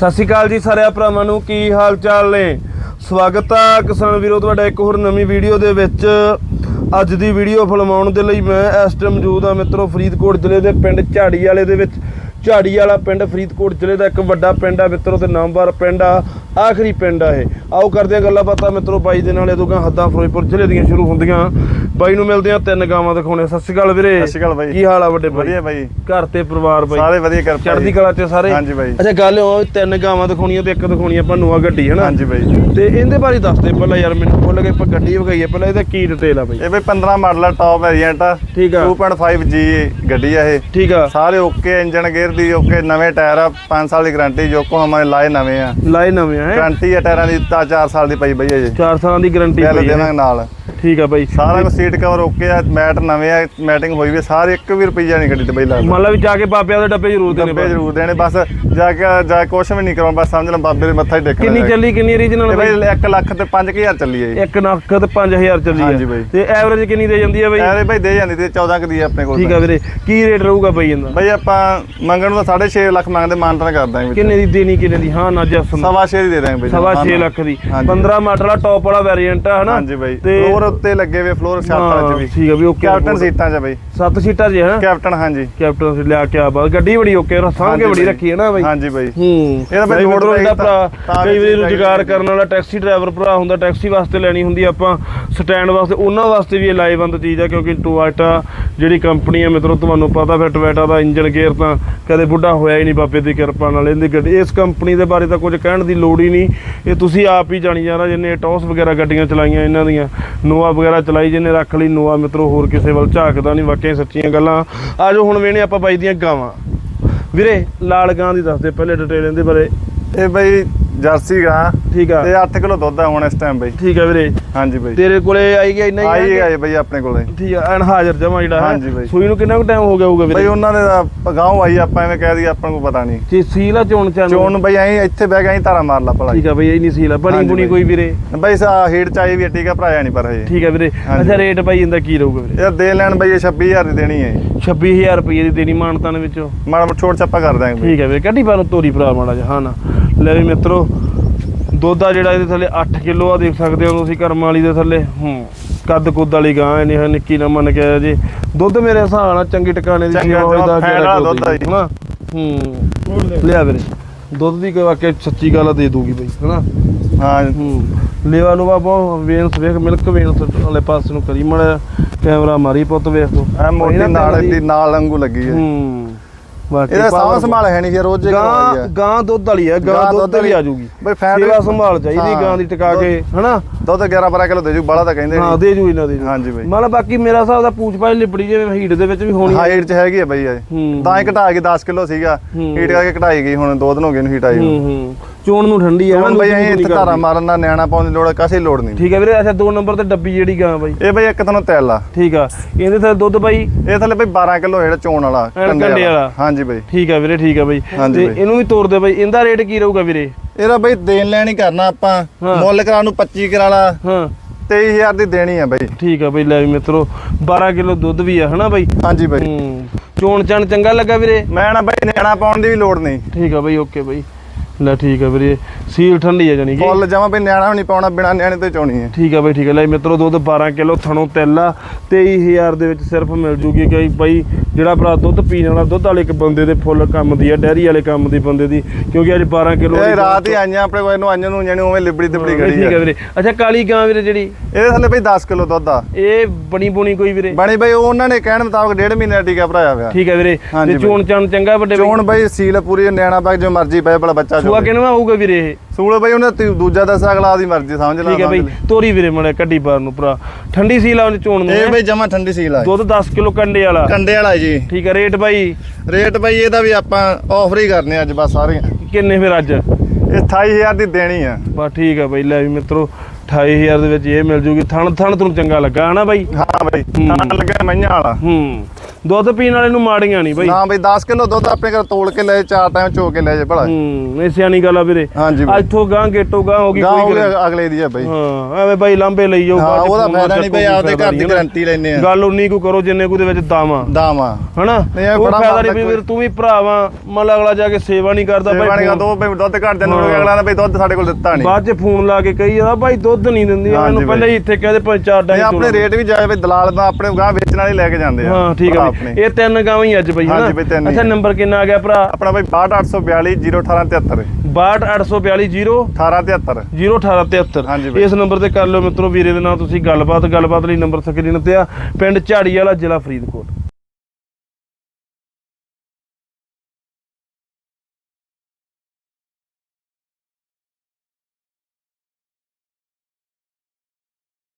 ਸਤਿ ਸ਼੍ਰੀ ਅਕਾਲ ਜੀ ਸਾਰਿਆਂ ਭਰਾਵਾਂ ਨੂੰ, ਕੀ ਹਾਲ ਚਾਲ ਨੇ? ਸਵਾਗਤ ਆ ਕਿਸਾਨ ਵੀਰੋ, ਤੁਹਾਡਾ ਇੱਕ ਹੋਰ ਨਵੀਂ ਵੀਡੀਓ ਦੇ ਵਿੱਚ। ਅੱਜ ਦੀ ਵੀਡੀਓ ਫਿਲਮਾਉਣ ਦੇ ਲਈ ਮੈਂ ਇਸ ਟਾਈਮ ਮੌਜੂਦ ਆ ਮਿੱਤਰੋ, ਫਰੀਦਕੋਟ ਜ਼ਿਲ੍ਹੇ ਦੇ ਪਿੰਡ ਝਾੜੀ ਵਾਲੇ ਦੇ ਵਿੱਚ। ਝਾੜੀ ਵਾਲਾ ਪਿੰਡ, ਫਰੀਦਕੋਟ ਜ਼ਿਲ੍ਹੇ ਦਾ ਇੱਕ ਵੱਡਾ ਪਿੰਡ ਆ ਮਿੱਤਰੋ, ਤੇ ਨਾਮਵਰ ਪਿੰਡ ਆ, ਆਖਰੀ ਪਿੰਡ ਆ ਇਹ। ਆਓ ਕਰਦੇ ਆ ਗੱਲਾਂ ਬਾਤਾਂ ਮਿੱਤਰੋ, ਬਾਈ ਦੇ ਨਾਲ ਇਹ ਤੋਂ ਹੱਦਾਂ ਫਿਰੋਜ਼ਪੁਰ ਜ਼ਿਲ੍ਹੇ ਦੀਆਂ ਸ਼ੁਰੂ ਹੁੰਦੀਆਂ। ਬਾਈ ਨੂੰ ਮਿਲਦੇ ਆ ਤਿੰਨ ਗਾਵਾਂ ਦਿਖਾਉਣੇ ਸਤਿ ਸ਼੍ਰੀ ਅਕਾਲ ਵੀਰੇ। ਸਤਿ ਸ਼੍ਰੀ ਅਕਾਲ ਬਾਈ। ਕੀ ਹਾਲ ਆ ਵੱਡੇ ਬਾਈ? ਵਧੀਆ ਬਾਈ। ਘਰ ਤੇ ਪਰਿਵਾਰ ਬਾਈ? ਸਾਰੇ ਵਧੀਆ ਕਿਰਪਾ ਚੜ੍ਹਦੀ ਜੀ। ਕਲਾ ਚ ਸਾਰੇ? ਹਾਂਜੀ ਬਾਈ। ਅੱਛਾ ਗੱਲ ਉਹ ਤਿੰਨ ਗਾਵਾਂ ਦਿਖਾਉਣੀਆਂ ਤੇ ਇੱਕ ਦਿਖਾਉਣੀ ਆਪਾਂ ਨੂਆ ਗੱਡੀ ਹਨਾ? ਹਾਂਜੀ ਬਾਈ। ਤੇ ਇਹਦੇ ਬਾਰੇ ਦੱਸ ਦੇ ਪਹਿਲਾਂ ਯਾਰ ਮੈਨੂੰ ਭੁੱਲ ਗਏ ਆਪਾਂ ਗੱਡੀ ਵਗਾਈ ਹੈ ਪਹਿਲਾਂ ਇਹਦਾ ਕੀ ਡਿਟੇਲ ਆ ਬਾਈ? ਇਹ ਬਈ 15 ਮਾਡਲ ਆ ਟੌਪ ਵੇਰੀਐਂਟ ਆ। ਠੀਕ ਆ। 2.5G ਗੱਡੀ ਆ ਇਹ। ਠੀਕ ਆ। ਸਾਰੇ ਓਕੇ ਇੰਜਨ ਗੇਅਰ ਦੀ ਓਕੇ ਨਵੇਂ ਟਾਇਰ ਆ 5 ਸਾਲ ਦੀ ਗਾਰੰਟੀ ਜੋਕੋ ਹਮਾਰੇ ਲਾਏ ਨਵੇਂ ਆ। ਲਾਏ ਨਵੇਂ ਆ ਹੈਂ? ਗਾਰੰਟੀ ਆ ਟਾਇਰਾਂ ਦੀ ਤਾਂ 4 ਸਾਲ ਦੀ ਪਈ ਬਈ ਅਜੇ। ਚਾਰ ਸਾਲਾਂ ਦੀ ਗਾਰੰਟੀ ਪਈ ਹੈ? ਦੇਵਾਂਗੇ ਨਾਲ। ਠੀਕ ਆ ਬਾਈ। ਸਾਰਾ ਕੁਝ ਸੀਟ ਕਵਰ ਓਕੇ ਆ ਮੈਟ ਨਵੇਂ ਆ ਮੈਟਿੰਗ ਹੋਈ ਵੀ ਸਾਰੇ 1 ਵੀ ਰੁਪਈਆ ਨਹੀਂ ਗੱਡੀ ਤੇ ਬਈ ਲੱਗਦਾ। ਵੀ ਜਾ ਕੇ ਬਾਬਿਆਂ ਦੇ ਡੱਬੇ ਜ਼ਰੂਰ ਦੇਣੇ ਡੱਬੇ ਜ਼ਰੂਰ ਦੇਣੇ ਬਸ ਜਾ ਕੇ ਜਾ ਕੇ ਕੁਛ ਵੀ ਨਹੀਂ ਕਰਾਂ ਬਸ ਸਮਝ ਲੈ ਬਾਬੇ ਦੇ ਮੱਥਾ ਹੀ ਟੇਕਣਾ ਕਿੰਨੀ। ਚੱਲੀ ਕਿੰਨੀ ਰੀਜਨਲ ਬਾਈ ਬਈ? 1 ਲੱਖ ਤੇ 5000 ਚੱਲੀ ਹੈ ਜੀ। ਇੱਕ ਲੱਖ ਤੇ 5000 ਚੱਲੀ ਹਾਂਜੀ ਆ ਬਾਈ। ਤੇ ਐਵਰੇਜ ਕਿੰਨੀ ਦੇ ਜਾਂਦੀ ਆ ਬਾਈ? ਐਰੇ ਬਈ ਦੇ ਜਾਂਦੀ ਤੇ 14 ਕੁ ਦੀ ਆ ਆਪਣੇ ਕੋਲ ਠੀਕ ਆ ਵੀਰੇ। ਕੀ ਰੇਟ ਰਹੂਗਾ ਬਾਈ ਇਹਦਾ? ਬਈ ਆਪਾਂ ਮੰਗਣ ਨੂੰ ਤਾਂ 6.5 ਲੱਖ ਮੰਗਦੇ ਮਾਨਤਨ ਕਰ ਦਾਂਗੇ ਕਿੰਨੇ ਦੀ ਦੇਣੀ ਕਿੰਨੇ ਦੀ? ਹਾਂ ਨਾ ਜਸ ਸਵਾ ਛੇ ਦੀ ਦੇ ਦਾਂਗੇ ਬਈ ਸਵਾ 6 ਲੱਖ ਦੀ। ਹਾਂਜੀ। 15 ਮਾਡਲ ਵਾਲਾ ਟੌਪ ਵਾਲਾ ਵੇਰੀਐਂਟ ਆ ਹਨਾ? ਹਾਂਜੀ ਬਈ। ਤੇ ਫਲੋਰ ਉੱਤੇ ਲੱਗੇ ਵੇ ਫਲੋਰ ਛੱਤਾਂ ਚ ਵੀ। ਠੀਕ ਆ ਵੀ ਓਕੇ ਕੈਪਟਨ ਸੀਟਾਂ 'ਚ ਬਈ। ਸੱਤ ਸੀਟਾਂ ਜੀ ਹੈ ਕੈਪਟਨ ਹਾਂਜੀ। ਕੈਪਟਨ ਸੀ ਲਿਆ ਕੇ ਆ ਬਾਅਦ ਗੱਡੀ ਬੜੀ ਓਕੇ ਰਸਾਂ ਕੇ ਬੜੀ। ਰੱਖੀ ਹੈ ਨਾ ਬਾਈ। ਹਾਂਜੀ ਬਈ। ਹੂੰ। ਇਹਦਾ ਬਾਈ ਲੋਡ ਭਰਾ ਕਈ ਵਾਰੀ ਰੁਜ਼ਗਾਰ ਕਰਨ ਵਾਲਾ ਟੈਕਸੀ ਡਰਾਈਵਰ ਭਰਾ ਹੁੰਦਾ ਟੈਕਸੀ ਵਾਸਤੇ ਲੈਣੀ ਹੁੰਦੀ ਆਪਾਂ। ਸਟੈਂਡ ਵਾਸਤੇ, ਉਹਨਾਂ ਵਾਸਤੇ ਵੀ ਇਹ ਲਾਏਬੰਦ ਚੀਜ਼ ਆ, ਕਿਉਂਕਿ ਟੋਇਟਾ ਜਿਹੜੀ ਕੰਪਨੀ ਹੈ ਮਿੱਤਰੋ, ਤੁਹਾਨੂੰ ਪਤਾ ਫਿਰ ਟੋਇਟਾ ਦਾ ਇੰਜਨ ਗੇਅਰ ਤਾਂ ਕਦੇ ਬੁੱਢਾ ਹੋਇਆ ਹੀ ਨਹੀਂ ਬਾਬੇ ਦੀ ਕਿਰਪਾ ਨਾਲ, ਇਹਦੀ ਗੱਡੀ, ਇਸ ਕੰਪਨੀ ਦੇ ਬਾਰੇ ਤਾਂ ਕੁਝ ਕਹਿਣ ਦੀ ਲੋੜ ਹੀ ਨਹੀਂ। ਇਹ ਤੁਸੀਂ ਆਪ ਹੀ ਜਾਣੀ ਜਾਣਾ, ਜਿੰਨੇ ਟੌਸ ਵਗੈਰਾ ਗੱਡੀਆਂ ਚਲਾਈਆਂ ਇਹਨਾਂ ਦੀਆਂ ਨੋਵਾ ਵਗੈਰਾ ਚਲਾਈ ਜਿਹਨੇ ਰੱਖ ਲਈ ਨੋਵਾ ਮਿੱਤਰੋ, ਹੋਰ ਕਿਸੇ ਵੱਲ ਝਾਕਦਾ ਨਹੀਂ ਵਾਕਿਆ ਸੱਚੀਆਂ ਗੱਲਾਂ। ਆਜੋ ਹੁਣ ਵੇਣੇ ਆਪਾਂ ਬਾਈ ਦੀਆਂ ਗਾਵਾਂ। ਵੀਰੇ, ਲਾਲ ਗਾਂ ਦੀ ਦੱਸਦੇ ਪਹਿਲੇ ਡਿਟੇਲ ਇਹਦੇ ਬਾਰੇ। ਇਹ ਬਈ ਜਰਸੀ ਗਾ। ਠੀਕ ਆ। ਤੇ 8 ਕਿਲੋ ਦੁੱਧ ਆ ਹੁਣ ਇਸ ਟਾਈਮ ਬਈ। ਠੀਕ ਆ ਵੀਰੇ। ਹਾਂਜੀ ਬਈ। ਤੇਰੇ ਕੋਲੇ ਆਈ ਗਿਆ ਇੰਨਾ ਹੀ ਆਈ ਆ ਆਏ ਬਈ ਆਪਣੇ ਕੋਲੇ। ਠੀਕ ਆ ਅਣ ਹਾਜ਼ਰ ਜਮਾ ਜਿਹੜਾ ਹੈ? ਹਾਂਜੀ ਬਾਈ। ਸੂਈ ਨੂੰ ਕਿੰਨਾ ਕੁ ਟਾਈਮ ਹੋ ਗਿਆ ਹੋਊਗਾ ਬਈ ਵੀਰੇ? ਉਹਨਾਂ ਦੇ ਗਾਉਂ ਆਈ ਆਪਾਂ ਐਵੇਂ ਕਹਿ ਦਈਏ ਆਪਾਂ ਨੂੰ ਪਤਾ ਨਹੀਂ। ਜੀ ਸੀਲਾ ਚੋਣ ਚਾਨ? ਚੋਣ ਬਈ ਐਂ ਇੱਥੇ ਬਹਿ ਐਂ ਧਾਰਾ ਮਾਰ ਲਾ ਭਲਾ ਠੀਕ ਆ ਬਈ ਇੰਨੀ ਸੀਲਾ ਬਣੀ ਹਾਂਜੀ ਬੁਣੀ ਬਾਈ। ਕੋਈ ਵੀਰੇ? ਬਈ ਸਾ ਹੀਟ ਚ ਆਈ ਵੀ ਆ, ਠੀਕ ਆ ਭਰਾਇਆ ਨਹੀਂ ਪਰ ਹਜੇ। ਠੀਕ ਆ ਵੀਰੇ। ਅੱਛਾ ਰੇਟ ਬਾਈ ਇਹਦਾ ਕੀ ਰਹੂਗਾ ਵੀਰੇ? ਇਹ ਦੇ ਲੈਣ ਬਈ ਇਹ 26000 ਦੀ ਦੇਣੀ ਹੈ। 26000 ਰੁਪਏ ਦੀ ਦੇਣੀ ਮਾਨਤਾਨ ਵਿੱਚੋਂ। ਮਾੜਾ ਛੋਟ ਛੱਪਾ ਕਰ ਦਾਂਗੇ ਬਈ। ਠੀਕ ਆ ਵੀਰੇ ਕੱਢੀ ਪਾ ਨੂੰ ਤੋਰੀ ਭਰਾ ਮਾੜਾ ਜਿਹਾ ਹਾਂ ਨਾ। ਲੈ ਵੀ ਮਿੱਤਰੋ ਦੁੱਧ ਆ ਜਿਹੜਾ ਇਹਦੇ ਥੱਲੇ 8 ਕਿਲੋ ਆ ਦੇਖ ਸਕਦੇ ਹੋ ਤੁਸੀਂ ਕਰਮ ਵਾਲੀ ਦੇ ਥੱਲੇ। ਹੂੰ ਕੱਦ ਕੁੱਦ ਵਾਲੀ ਗਾਂ ਨਹੀਂ ਹੈ ਨਿੱਕੀ ਨਾ ਮੰਨ ਕੇ ਜੀ। ਦੁੱਧ ਮੇਰੇ ਹਿਸਾਬ ਨਾਲ ਚੰਗੀ ਟਿਕਾਣੇ ਦੀ ਸੇਵਾ ਹੋਈ ਦਾ ਵਾਲਾ ਦੁੱਧ ਜੀ। ਹਨਾ? ਹੂੰ ਲਿਆ ਵੀਰੇ। ਦੁੱਧ ਦੀ ਕੋਈ ਵਾਕਿਆ ਸੱਚੀ ਗੱਲ ਦੇ ਦੂਗੀ ਬਈ ਹਨਾ? ਹਾਂ ਹੂੰ ਲੇਵਾ ਨੂੰ ਬਾਬਾ ਵੇਨਸ ਵੇਖ ਮਿਲਕ ਵੇਨਸ ਵਾਲੇ ਪਾਸੇ ਨੂੰ ਕਰੀ ਮੜਾ ਕੈਮਰਾ ਮਾਰੀ ਪੁੱਤ ਵੇਖ ਤੂੰ। ਐ ਮੋਟੀ ਨਾਲ ਦੀ ਨਾਲ ਵਾਂਗੂ ਲੱਗੀ ਹੈ ਹੂੰ ਇਹਦਾ ਸਾਹ ਸੰਭਾਲ ਹੈ ਨਹੀਂ ਫਿਰ ਰੋਜ਼ ਜੇ ਕਰਵਾਈ ਗਾਂ ਗਾਂ ਦੁੱਧ ਵਾਲੀ ਹੈ ਗਾਂ ਦੁੱਧ ਵੀ। ਆ ਜੂਗੀ ਬਈ ਫੈਟ ਸੇਵਾ ਸੰਭਾਲ ਚਾਹੀਦੀ। ਗਾਂ ਦੀ ਟਿਕਾ ਕੇ ਹਨਾ ਦੁੱਧ 11 12 ਕਿਲੋ ਦੇ ਜੂ ਬਾਲਾ ਤਾਂ ਕਹਿੰਦੇ ਹਾਂ ਦੇ ਜੂ ਇਹਨਾਂ ਦੇ ਜੂ ਹਾਂਜੀ ਬਈ ਮਤਲਬ ਬਾਕੀ ਮੇਰਾ ਹਿਸਾਬ ਦਾ ਪੂਛ ਪਾਈ ਲਿਬੜੀ ਜਿਵੇਂ ਹੀਟ ਦੇ ਵਿੱਚ ਵੀ ਹੋਣੀ ਹੈ। ਹਾਈਟ ਚ ਹੈਗੀ ਹੈ ਬਈ ਇਹ। ਤਾਂ ਹੀ ਘਟਾ ਕੇ 10 ਕਿਲੋ ਸੀਗਾ। ਹੀਟ ਕਰਕੇ ਘਟਾਈ ਗਈ ਹੁਣ ਦੋ ਦਿਨ ਹੋ ਗਏ ਨੂੰ ਹੀਟ ਆਈ ਹੂੰ ਹੂੰ ਚੋਣ ਨੂੰ ਠੰਡੀ ਹੈ ਹੁਣ ਬਈ ਇੱਥੇ ਧਾਰਾ। ਮਾਰਨ ਦਾ ਨਿਆਣਾ ਪਾਉਣ ਦੀ ਲੋੜ ਕਾਸੇ ਲੋੜ ਨਹੀਂ। ਠੀਕ ਹੈ ਵੀਰੇ ਅੱਛਾ ਦੋ ਨੰਬਰ ਤੇ ਡੱਬੀ ਜਿਹੜੀ ਗਾਂ ਬਾਈ। ਇਹ ਬਈ ਇੱਕ ਤੁਹਾਨੂੰ ਤੈਲ ਆ। ਠੀਕ ਆ। ਇਹਦੇ ਤੇ ਦੁੱਧ ਬਾਈ? ਇਹ ਥੱਲੇ ਬਈ 12 ਕਿਲੋ ਜਿਹੜਾ ਚੋਣ ਵਾਲਾ ਕੰਡੇ ਵਾਲਾ। ਹਾਂਜੀ ਬਈ। ਠੀਕ ਆ ਵੀਰੇ ਠੀਕ ਆ ਬਾਈ। ਤੇ। ਇਹਨੂੰ ਵੀ ਤੋੜ ਦੇ ਬਾਈ। ਇਹਦਾ ਰੇਟ ਕੀ ਰਹੂਗਾ ਵੀਰੇ? ਇਹਦਾ ਬਈ ਦੇਣ ਲੈਣ ਹੀ ਕਰਨਾ ਆਪਾਂ। ਮੁੱਲ ਕਰਾ ਨੂੰ 25 ਕਰਾ ਲਾ। ਹਾਂ। 23000 ਦੀ ਦੇਣੀ ਆ ਬਈ। ਠੀਕ ਆ ਬਾਈ ਲੈ ਵੀ ਮਿੱਤਰੋ 12 ਕਿਲੋ ਦੁੱਧ ਵੀ ਆ ਹਨਾ ਬਾਈ? ਹਾਂਜੀ ਬਈ। ਚੋਣ ਚਣ ਚੰਗਾ ਲੱਗਾ ਵੀਰੇ? ਮੈਂ ਨਾ ਬਈ ਨਿਆਣਾ ਪਾਉਣ ਦੀ ਵੀ ਲੋੜ ਨਹੀਂ। ਠੀਕ ਆ ਬਾਈ ਓਕੇ ਬਾਈ। ਲੈ ਠੀਕ ਆ ਵੀਰੇ ਸੀਲ ਠੰਡੀ ਆ ਜਾਨੀ ਕਿ? ਫੁੱਲ ਜਮਾ ਬਈ ਨਿਆਣਾ ਵੀ ਨਹੀਂ ਪਾਉਣਾ ਬਿਨਾ ਨਿਆਣੇ ਤੋਂ ਹੀ ਚੋਣੀ ਹੈ ਠੀਕ ਆ ਬਾਈ ਠੀਕ ਆ। ਲੈ ਮਿੱਤਰੋ ਦੁੱਧ 12 ਕਿਲੋ ਥਣੋਂ ਤੈਲਾ 23000 ਦੇ ਵਿੱਚ ਸਿਰਫ ਮਿਲ ਜੂਗੀ ਕਿ ਬਾਈ ਜਿਹੜਾ ਭਰਾ ਦੁੱਧ ਪੀਣ ਵਾਲਾ ਦੁੱਧ ਵਾਲੇ ਇੱਕ ਬੰਦੇ ਦੇ ਫੁੱਲ ਕੰਮ ਦੀ ਆ ਡੈਰੀ ਵਾਲੇ ਕੰਮ ਦੀ ਬੰਦੇ ਦੀ ਕਿਉਂਕਿ ਅੱਜ 12 ਕਿਲੋ ਇਹ ਰਾਤ ਹੀ ਆਈਆਂ ਆਪਣੇ ਕੋਲ ਇਹਨੂੰ ਆਈਆਂ ਨੂੰ ਜਾਣੀ ਉਵੇਂ ਲਿਬੜੀ ਤਿਬੜੀ ਠੀਕ ਗੜੀ ਆ। ਆ ਵੀਰੇ। ਅੱਛਾ ਕਾਲੀ ਗਾਂ ਵੀਰੇ ਜਿਹੜੀ? ਇਹਦੇ ਥੱਲੇ ਬਈ 10 ਕਿਲੋ ਦੁੱਧ ਆ। ਇਹ ਬਣੀ ਬੁਣੀ ਕੋਈ ਵੀਰੇ? ਬਣੀ ਬਈ ਉਹ ਉਹਨਾਂ ਨੇ ਕਹਿਣ ਮੁਤਾਬਕ ਡੇਢ ਮਹੀਨੇ ਦਾ ਟੀਕਾ ਭਰਾਇਆ ਹੋਇਆ। ਠੀਕ ਆ ਵੀਰੇ। ਤੇ। ਚੋਣ ਚਣ ਚੰਗਾ ਵੱਡੇ ਚੋਣ ਬਈ ਸੀਲ ਪੂਰੀ ਨਿਆਣਾ ਪਾ ਜੋ ਮਰਜ਼ੀ ਪਏ ਭਲਾ ਬੱਚਾ ਸੂਆ ਕਿਨਵਾ ਆਊਗਾ ਵੀਰੇ ਇਹ? ਸੂਲ ਬਈ ਉਹਨੇ ਤੀ- ਦੂਜਾ ਦੱਸਿਆ ਅਗਲਾ ਦੀ ਮਰਜ਼ੀ ਸਮਝ ਲਾ ਠੀਕ ਹੈ ਬਈ। ਤੋਰੀ ਵੀਰੇ ਮੜਾ ਕੱਢੀ ਬਾਰ ਨੂੰ ਭਰਾ। ਠੰਡੀ ਸੀ ਲਾ ਉਹਨੇ ਚੋਣ ਨੂੰ ਇਹ। ਬਈ ਜਮਾ ਠੰਡੀ ਸੀਲ ਆ ਦੁੱਧ 10 ਕਿਲੋ ਕੰਡੇ ਵਾਲਾ। ਕੰਡੇ ਵਾਲਾ ਜੀ। ਠੀਕ ਹੈ ਰੇਟ ਬਾਈ? ਰੇਟ ਬਈ ਇਹਦਾ ਵੀ ਆਪਾਂ ਆਫਰ ਹੀ ਕਰਨੇ ਅੱਜ ਬਸ ਸਾਰੀਆਂ। ਕਿੰਨੇ ਫਿਰ ਅੱਜ? ਇਹ 28000 ਦੀ ਦੇਣੀ ਆ। ਬਸ ਠੀਕ ਹੈ ਬਾਈ ਲੈ ਵੀ ਮਿੱਤਰੋ 28000 ਦੇ ਵਿੱਚ ਇਹ ਮਿਲ ਜੂਗੀ। ਥਣ ਥਣ ਤੁਹਾਨੂੰ ਚੰਗਾ ਲੱਗਾ ਹਨਾ ਬਾਈ? ਹਾਂ ਬਈ ਲੱਗਾ ਮਈਆਂ ਵਾਲਾ। ਹੂੰ। ਦੁੱਧ ਪੀਣ ਵਾਲੇ ਨੂੰ ਮਾੜੀਆਂ ਨਹੀਂ ਬਾਈ। ਨਾ ਬਈ 10 ਕਿਲੋ ਦੁੱਧ ਆਪਣੇ ਘਰ ਤੋਲ ਕੇ ਲੈ ਚਾਰ ਟਾਈਮ ਚੋ ਕੇ ਲੈ ਜੇ ਭਲਾ। ਹੂੰ ਇਹ ਸਿਆਣੀ ਗੱਲ ਆ ਵੀਰੇ। ਹਾਂਜੀ ਬਈ ਇੱਥੋਂ ਗਾਂ ਗੇਟੋ ਗਾਂ ਹੋ ਗਈ ਗਾਂ ਕੋਈ ਵੀ ਗੱਲ ਅਗਲੇ ਦੀ ਆ ਬਈ। ਹਾਂ ਐਵੇਂ ਬਾਈ ਲਾਂਬੇ ਲਈ ਜਾਓ ਹਾਂ ਬਾਅਦ ਚ ਉਹਦਾ ਫੋਨ ਫਾਇਦਾ ਨਹੀਂ ਬਈ ਆਪਦੇ ਘਰ ਦੀ। ਗਾਰੰਟੀ ਲੈਨੇ ਆ। ਗੱਲ ਉਨੀ ਕੁ ਕਰੋ ਜਿੰਨੇ ਕੁ ਦੇ ਵਿੱਚ ਦਾਵਾ ਦਾਵਾ ਹਨਾ? ਨਹੀਂ, ਇਹ ਉਹ ਬੜਾ ਫਾਇਦਾ ਮਾਰਦਾ ਨਹੀਂ ਵੀ ਕੋਈ। ਫਿਰ ਤੂੰ ਵੀ ਭਰਾਵਾ ਮੰਨ ਲਾ ਅਗਲਾ ਜਾ ਕੇ ਸੇਵਾ ਨਹੀਂ ਕਰਦਾ ਬਾਈ ਗਾ ਦੋ ਬਈ ਦੁੱਧ ਘੱਟ ਦੇ ਨੂੰ ਅਗਲਾ ਨੇ ਬਈ ਦੁੱਧ ਸਾਡੇ ਕੋਲ ਦਿੱਤਾ ਨਹੀਂ। ਬਾਅਦ ਚ ਫੋਨ ਲਾ ਕੇ ਕਹੀ ਜਾਂਦਾ ਬਾਈ ਦੁੱਧ ਨਹੀਂ ਦਿੰਦੀ ਹਾਂਜੀ ਮੈਨੂੰ ਪਹਿਲਾਂ ਹੀ ਇੱਥੇ ਕਹਿੰਦੇ ਪੰਜ ਚਾਰ ਨਹੀਂ ਡਾਈ ਆਪਣੇ ਰੇਟ ਵੀ ਜਾਏ ਬਈ ਦਲਾਲ ਦਾ ਆਪਣੇ ਗਾਂ ਵੇਚਣ ਵਾਲੇ ਲੈ ਕੇ ਜਾਂਦੇ ਆ। ਹਾਂ ਠੀਕ ਆ ਆਪਣੇ। ਇਹ ਤਿੰਨ ਗਾਵਾਂ ਹੀ ਅੱਜ ਬਈ ਹਾਂਜੀ ਬਈ, ਤਿੰਨ ਹੀ ਅੱਛਾ। ਨੰਬਰ ਕਿੰਨਾ ਆ ਗਿਆ ਭਰਾ? ਆਪਣਾ ਬਈ 62842 01873 62842 1873 01873 ਹਾਂਜੀ ਬਈ। ਇਸ ਨੰਬਰ ਤੇ ਕਰ ਲਿਓ ਮਿੱਤਰੋ ਵੀਰੇ ਦੇ ਨਾਲ ਤੁਸੀਂ ਗੱਲਬਾਤ ਗੱਲਬਾਤ ਲਈ ਨੰਬਰ ਸਕਰੀਨ ਤੇ ਆ। ਪਿੰਡ ਝਾੜੀ ਵਾਲਾ ਜ਼ਿਲ੍ਹਾ ਫਰੀਦਕੋਟ।